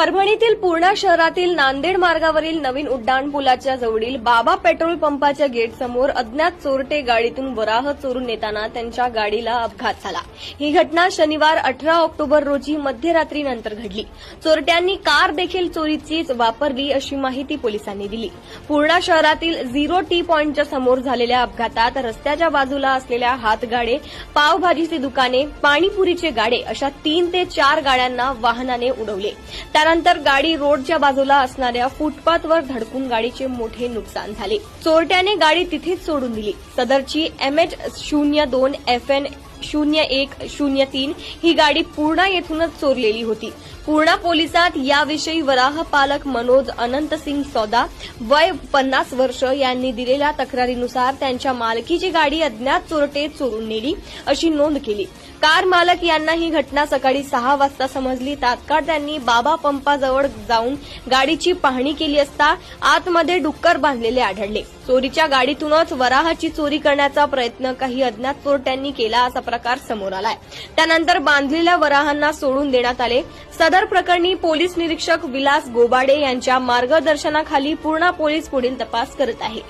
परभणीतील पूर्णा शहरातील नांदेड मार्गावरील नवीन उड्डाणपुलाच्या जवळील बाबा पेट्रोल पंपाच्या गेटसमोर अज्ञात चोरटे गाडीतून वराह चोरून नेताना त्यांच्या गाडीला अपघात झाला. ही घटना शनिवार अठरा ऑक्टोबर रोजी मध्यरात्रीनंतर घडली. चोरट्यांनी कार देखील चोरीचीच वापरली अशी माहिती पोलिसांनी दिली. पूर्णा शहरातील झिरो टी पॉईंटच्या समोर झालेल्या अपघातात रस्त्याच्या बाजूला असलेल्या हातगाडे पावभाजीची दुकाने पाणीपुरीचे गाडे अशा तीन ते चार गाड्यांना वाहनाने उडवले. त्यानंतर गाडी रोडच्या बाजूला असणाऱ्या फुटपाथवर धडकून गाडीचे मोठे नुकसान झाले. चोरट्याने गाडी तिथेच सोडून दिली. सदरची एमएच शून्य दोन एफ एन शून्य एक शून्य तीन ही गाडी पूर्णा येथूनच चोरलेली होती. पूर्णा पोलिसात याविषयी वराह पालक मनोज अनंत सिंग सौदा वय पन्नास वर्ष यांनी दिलेल्या तक्रारीनुसार त्यांच्या मालकीची गाडी अज्ञात चोरटे चोरून नेली अशी नोंद केली. कार मालक यांना ही घटना सकाळी सहा वाजता समजली. तात्काळ त्यांनी बाबा पंपाजवळ जाऊन गाडीची पाहणी केली असता आतमध्ये डुक्कर बांधलेले आढळले. चोरीच्या गाडीतूनच वराहाची चोरी करण्याचा प्रयत्न काही अज्ञात चोरट्यांनी केला असा प्रकार समोर आलाय. त्यानंतर बांधलेल्या वराहांना सोडून देण्यात आले. सदर प्रकरणी पोलीस निरीक्षक विलास गोबाडे यांच्या मार्गदर्शनाखाली पूर्णा पोलीस पुढील तपास करत आहे.